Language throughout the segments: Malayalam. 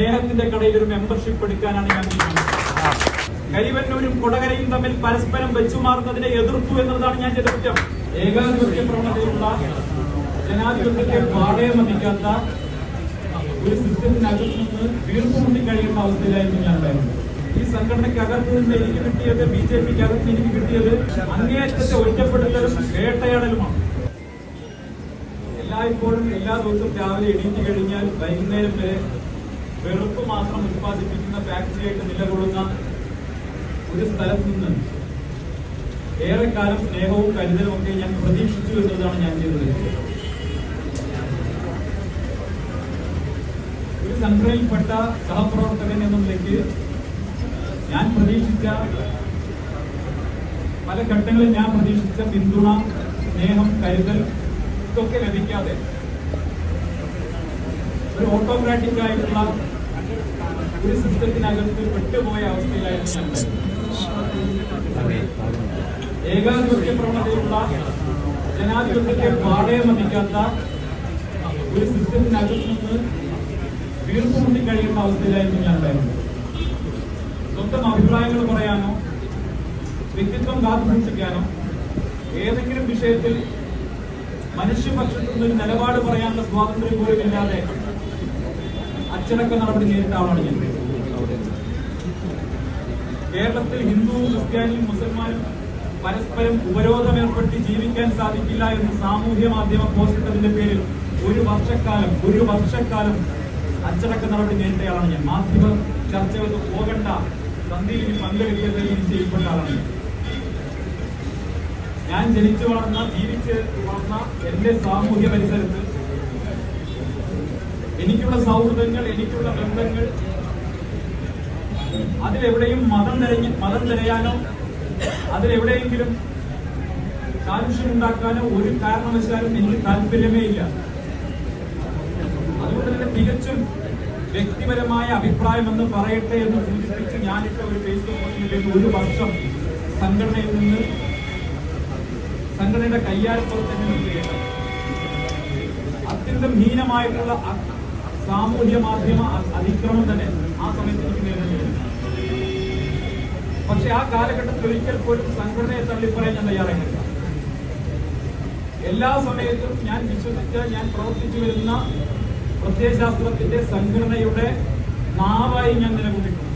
സ്നേഹത്തിന്റെ കടയിൽ ഒരു മെമ്പർഷിപ്പ് എടുക്കാനാണ് ഞാൻ കരിവന്നൂരും കൊടകരയും തമ്മിൽ പരസ്പരം വെച്ചുമാറുന്നതിനെ എതിർത്തു എന്നതാണ് ഞാൻ ചെയ്ത കുറ്റം. ഏകാധിപത്യ പ്രവണതയുള്ള ജനാധിപത്യത്തെ പാടയമതിക്കാത്ത ഒരു സിസ്റ്റത്തിനകത്ത് നിന്ന് വീർപ്പുമുട്ടി കഴിയേണ്ട അവസ്ഥയിലായിരുന്നു ഞാൻ ഉണ്ടായിരുന്നത് ഈ സംഘടനയ്ക്കകത്ത് നിന്ന് എനിക്ക് കിട്ടിയത് ബി ജെ പിക്ക് അകത്ത് എനിക്ക് കിട്ടിയത് അങ്ങേയറ്റത്തെ ഒറ്റപ്പെടുത്തലും വേട്ടയാടലുമാണ്. എല്ലായ്പ്പോഴും എല്ലാ ദിവസവും രാവിലെ എണീറ്റ് കഴിഞ്ഞാൽ വൈകുന്നേരം വരെ വെറുപ്പ് മാത്രം ഉത്പാദിപ്പിക്കുന്ന ഫാക്ടറിയായിട്ട് നിലകൊള്ളുന്ന ഒരു സ്ഥലത്ത് നിന്ന് ഏറെക്കാലം സ്നേഹവും കരുതലും ഒക്കെ ഞാൻ പ്രതീക്ഷിച്ചു എന്നതാണ് ഞാൻ ചെയ്തത്. ഒരു സംഘടനയിൽപ്പെട്ട സഹപ്രവർത്തകൻ എന്ന നിലയ്ക്ക് ഞാൻ പ്രതീക്ഷിച്ച പല ഘട്ടങ്ങളിൽ ഞാൻ പ്രതീക്ഷിച്ച പിന്തുണ സ്നേഹം കരുതൽ ഇതൊക്കെ ലഭിക്കാതെ ഒരു ഓട്ടോക്രാറ്റിക് ആയിട്ടുള്ള ഒരു സിസ്റ്റത്തിനകത്ത് പെട്ടുപോയ അവസ്ഥയിലായിരുന്നു. ഏകാധിപത്യ പ്രവണതയുള്ള ജനാധിപത്യത്തെ പാടയമതിക്കാത്ത ഒരു സിസ്റ്റത്തിനകത്ത് നിന്ന് വീർപ്പുമുട്ടി കഴിയേണ്ട അവസ്ഥയിലായിരുന്നു ഞാൻ ഉണ്ടായിരുന്നത് സ്വന്തം അഭിപ്രായങ്ങൾ പറയാനോ വ്യക്തിത്വം കാത്തുസൂക്ഷിക്കാനോ ഏതെങ്കിലും വിഷയത്തിൽ മനുഷ്യപക്ഷത്തു നിന്ന് ഒരു നിലപാട് പറയാനുള്ള സ്വാതന്ത്ര്യം പോലും ഇല്ലാതെ അച്ചടക്ക നടപടി നേരിട്ട ആളാണ് ഞാൻ കേരളത്തിൽ ഹിന്ദുവും ക്രിസ്ത്യാനിയും മുസൽമാനും പരസ്പരം ഉപരോധം ഏർപ്പെടുത്തി ജീവിക്കാൻ സാധിക്കില്ല എന്ന് സാമൂഹ്യ മാധ്യമ പോസ്റ്റിട്ടതിന്റെ പേരിൽ ഒരു വർഷക്കാലം ഒരു വർഷക്കാലം അച്ചടക്ക നടപടി നേരിട്ടയാളാണ് ഞാൻ മാധ്യമ ചർച്ചകൾക്ക് പോകണ്ട സന്ധിയിൽ പങ്കെടുക്കുകയും ചെയ്യപ്പെട്ട ആളാണ്. ഞാൻ ജനിച്ചു വളർന്ന ജീവിച്ച് വളർന്ന എന്റെ സാമൂഹ്യ പരിസരത്ത് എനിക്കുള്ള സൗഹൃദങ്ങൾ എനിക്കുള്ള ബന്ധങ്ങൾ. അതിലെവിടെയും മതം തിരഞ്ഞ് മതം തിരയാനോ അതിലെവിടെയെങ്കിലും കാലുഷ്യമുണ്ടാക്കാനോ ഒരു കാരണവശാലും എനിക്ക് താല്പര്യമേ ഇല്ല. അതുകൊണ്ട് തന്നെ തികച്ചും വ്യക്തിപരമായ അഭിപ്രായം എന്ന് പറയട്ടെ എന്ന് സൂചിപ്പിച്ച് ഞാനിട്ട ഒരു ഫേസ്ബുക്ക് പോസ്റ്റിലേക്ക് ഒരു വർഷം സംഘടനയിൽ നിന്ന് സംഘടനയുടെ കയ്യാൽപ്പുറത്ത് തന്നെ അത്യന്തം ഹീനമായിട്ടുള്ള സാമൂഹ്യ മാധ്യമ അതിക്രമം തന്നെ ആ സമയത്ത് എനിക്ക് നേരിടേണ്ടി പക്ഷെ ആ കാലഘട്ടത്തിൽ ഒരിക്കൽ പോലും സംഘടനയെ തള്ളിപ്പറയാൻ ഞാൻ തയ്യാറായില്ല എല്ലാ സമയത്തും ഞാൻ വിശ്വസിച്ച ഞാൻ പ്രവർത്തിച്ചു വരുന്ന പ്രത്യയശാസ്ത്രത്തിന്റെ സംഘടനയുടെ നാവായി ഞാൻ നിലകൊണ്ടിട്ടുണ്ട്.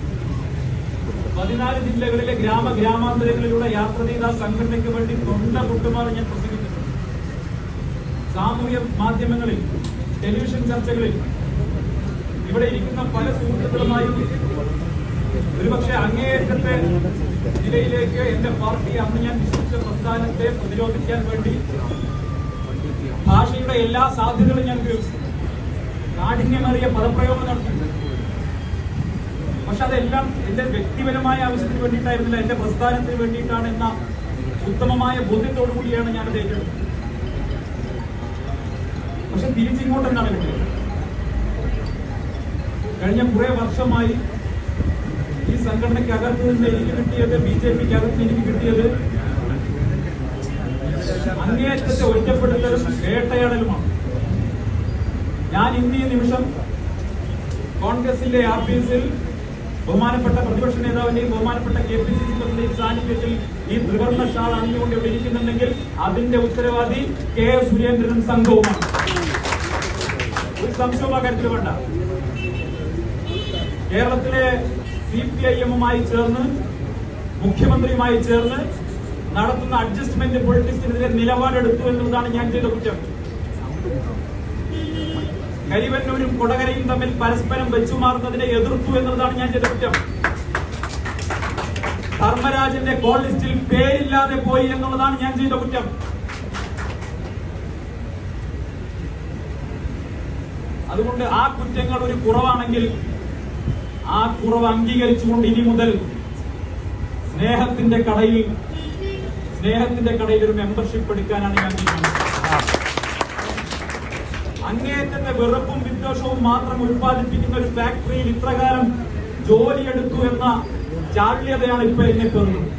പതിനാല് ജില്ലകളിലെ ഗ്രാമ ഗ്രാമാന്തരങ്ങളിലൂടെ യാത്ര ചെയ്ത സംഘടനയ്ക്ക് വേണ്ടി തൊണ്ട പൊട്ടുമാറി ഞാൻ പ്രസംഗിച്ചിട്ടുണ്ട്. സാമൂഹ്യ മാധ്യമങ്ങളിൽ ടെലിവിഷൻ ചർച്ചകളിൽ ഇവിടെ ഇരിക്കുന്ന പല സുഹൃത്തുക്കളുമായും ഒരുപക്ഷെ അങ്ങേയറ്റത്തെ ജില്ലയിലേക്ക് എന്റെ പാർട്ടി അന്ന് ഞാൻ വിശ്വസിച്ച പ്രസ്ഥാനത്തെ പ്രതിരോധിക്കാൻ വേണ്ടി ഭാഷയുടെ എല്ലാ സാധ്യതകളും ഞാൻ ഉപയോഗിച്ചു. കാഠിന്യമേറിയ പദപ്രയോഗം നടത്തി പക്ഷെ അതെല്ലാം എന്റെ വ്യക്തിപരമായ ആവശ്യത്തിന് വേണ്ടിയിട്ടായിരുന്നില്ല എന്റെ പ്രസ്ഥാനത്തിന് വേണ്ടിയിട്ടാണ് എന്ന ഉത്തമമായ ബോധ്യത്തോടു കൂടിയാണ് ഞാൻ അത് ഏറ്റെടുത്തത്. പക്ഷെ തിരിച്ചിങ്ങോട്ട് എന്താണ് കിട്ടിയത് കഴിഞ്ഞ കുറെ വർഷമായി ഈ സംഘടനയ്ക്ക് അകത്ത് നിന്ന് എനിക്ക് കിട്ടിയത് ബി ജെ പിക്ക് അകത്ത് എനിക്ക് കിട്ടിയത് അങ്ങേയറ്റത്തെ ഒറ്റപ്പെടുത്തലും വേട്ടയാടലുമാണ്. ഞാൻ ഇന്ന് ഈ നിമിഷം കോൺഗ്രസിന്റെ ആഫീസിൽ ബഹുമാനപ്പെട്ട പ്രതിപക്ഷ നേതാവിന്റെയും ബഹുമാനപ്പെട്ട കെ പി സി സി പ്രസിഡന്റെയും സാന്നിധ്യത്തിൽ ഈ ത്രിവർണ ഷാൾ അണിഞ്ഞുകൊണ്ട് ഇവിടെ ഇരിക്കുന്നുണ്ടെങ്കിൽ അതിന്റെ ഉത്തരവാദി കെ എസ് സുരേന്ദ്രനും സംഘവുമാണ്. ഒരു സംശയവും ആ വേണ്ട. കേരളത്തിലെ സി പി ഐ എമ്മുമായി ചേർന്ന് മുഖ്യമന്ത്രിയുമായി ചേർന്ന് നടത്തുന്ന അഡ്ജസ്റ്റ്മെന്റ് പൊളിറ്റിക്സിനെതിരെ നിലപാടെടുത്തു എന്നുള്ളതാണ് ഞാൻ ചെയ്ത കുറ്റം. കരിവന്നൂരും കൊടകരയും തമ്മിൽ പരസ്പരം വെച്ചുമാറുന്നതിനെ എതിർത്തു എന്നുള്ളതാണ് ഞാൻ ചെയ്ത കുറ്റം. ധർമ്മരാജന്റെ കോൾ ലിസ്റ്റിൽ പേരില്ലാതെ പോയി എന്നുള്ളതാണ് ഞാൻ ചെയ്ത കുറ്റം. അതുകൊണ്ട് ആ കുറ്റങ്ങൾ ഒരു കുറവാണെങ്കിൽ ആ കുറവ് അംഗീകരിച്ചുകൊണ്ട് ഇനി മുതൽ സ്നേഹത്തിന്റെ കടയിൽ സ്നേഹത്തിന്റെ കടയിൽ ഒരു മെമ്പർഷിപ്പ് എടുക്കാനാണ് ഞാൻ അങ്ങേറ്റത്തെ വെറുപ്പും വിദ്വേഷവും മാത്രം ഉൽപ്പാദിപ്പിക്കുന്ന ഒരു ഫാക്ടറിയിൽ ഇത്രകാലം ജോലിയെടുത്തു എന്ന ചാള്യതയാണ് ഇപ്പൊ എന്നെ പേറുന്നത്